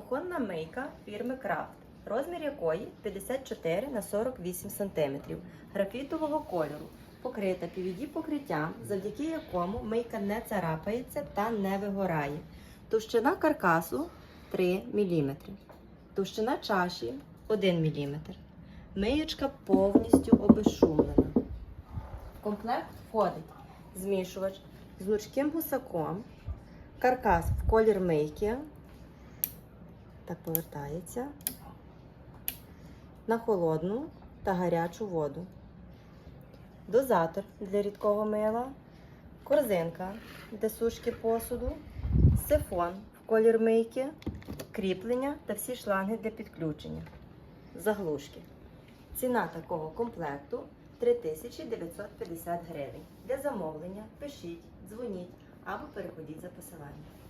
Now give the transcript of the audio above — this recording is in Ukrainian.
Кухонна мийка фірми Крафт, розмір якої 54 на 48 см, графітового кольору, покрита PVD покриттям, завдяки якому мийка не царапається та не вигорає. Товщина каркасу 3 мм. Товщина чаші 1 мм. Миючка повністю обезшумлена. В комплект входить змішувач з лучким гусаком, каркас в колір мийки. Так повертається. На холодну та гарячу воду. Дозатор для рідкого мила, корзинка для сушки посуду, сифон в колір мийки, кріплення та всі шланги для підключення. Заглушки. Ціна такого комплекту 3950 гривень. Для замовлення пишіть, дзвоніть або переходіть за посиланням.